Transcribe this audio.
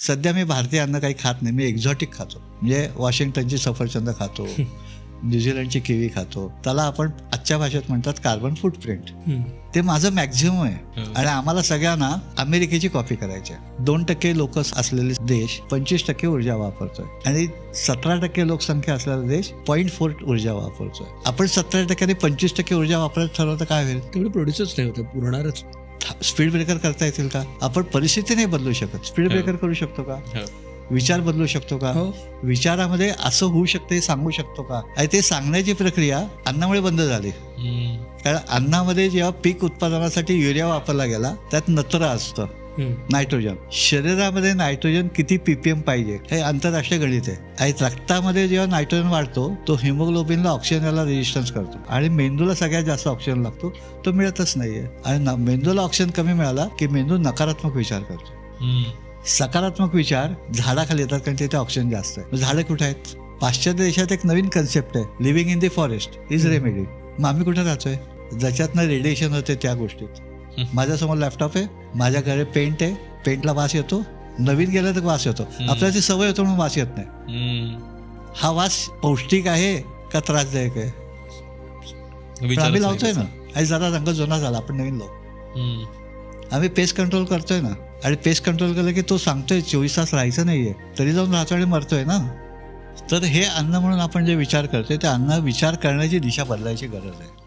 सध्या मी भारतीय अन्न काही खात नाही मी एक्झॉटिक खातो. म्हणजे वॉशिंग्टनची सफरचंद खातो न्यूझीलंडची किवी खातो. त्याला आपण आजच्या भाषेत म्हणतात कार्बन फुटप्रिंट. ते माझं मॅक्झिमम आहे. हो. आणि आम्हाला सगळ्यांना अमेरिकेची कॉपी करायची आहे. दोन टक्के लोक असलेले देश पंचवीस टक्के ऊर्जा वापरतोय. आणि सतरा टक्के लोकसंख्या असलेला देश पॉईंट फोर ऊर्जा वापरतोय. आपण सतरा टक्क्याने पंचवीस टक्के ऊर्जा वापरायचं ठरवलं तर काय होईल? तेवढे प्रोड्युसर्स नाही होते पुरणारच. स्पीड ब्रेकर करता येतील का? आपण परिस्थिती नाही बदलू शकत. स्पीड हो. ब्रेकर करू शकतो का? विचार बदलू शकतो का? हो. विचारामध्ये असं होऊ शकतं हे सांगू शकतो का? आणि ते सांगण्याची प्रक्रिया अन्नामुळे बंद झाली. कारण अन्नामध्ये जेव्हा पीक उत्पादनासाठी युरिया वापरला गेला त्यात नत्र असतं. नायट्रोजन. शरीरामध्ये नायट्रोजन किती पीपीएम पाहिजे हे आंतरराष्ट्रीय गणित आहे. आणि रक्तामध्ये जेव्हा नायट्रोजन वाढतो तो हिमोग्लोबिनला ऑक्सिजनला रेजिस्टन्स करतो. आणि मेंदूला सगळ्यात जास्त ऑक्सिजन लागतो तो मिळतच नाहीये. आणि मेंदूला ऑक्सिजन कमी मिळाला की मेंदू नकारात्मक विचार करतो. सकारात्मक विचार झाडाखाली येतात कारण तिथे ऑक्सिजन जास्त आहे. झाडं कुठे आहेत? पाश्चात्य देशात एक नवीन कन्सेप्ट आहे living in the forest is remedy मग आम्ही कुठे राहतोय? ज्याच्यातनं रेडिएशन होते त्या गोष्टीत. माझ्यासमोर लॅपटॉप आहे माझ्याकडे पेंट आहे पेंटला वास येतो. नवीन गेलं तर वास येतो. आपल्याला ती सवय होतो म्हणून वास येत नाही. हा वास पौष्टिक आहे का त्रासदायक आहे? आम्ही लावतोय ना. आणि जरा रंग जुना झाला आपण नवीन लावू. आम्ही पेस्ट कंट्रोल करतोय ना. आणि पेस्ट कंट्रोल केलं की तो सांगतोय चोवीस तास राहायचं नाहीये. तरी जाऊन राहतो आणि मरतोय ना. तर हे अन्न म्हणून आपण जे विचार करतोय ते अन्न विचार करण्याची दिशा बदलायची गरज आहे.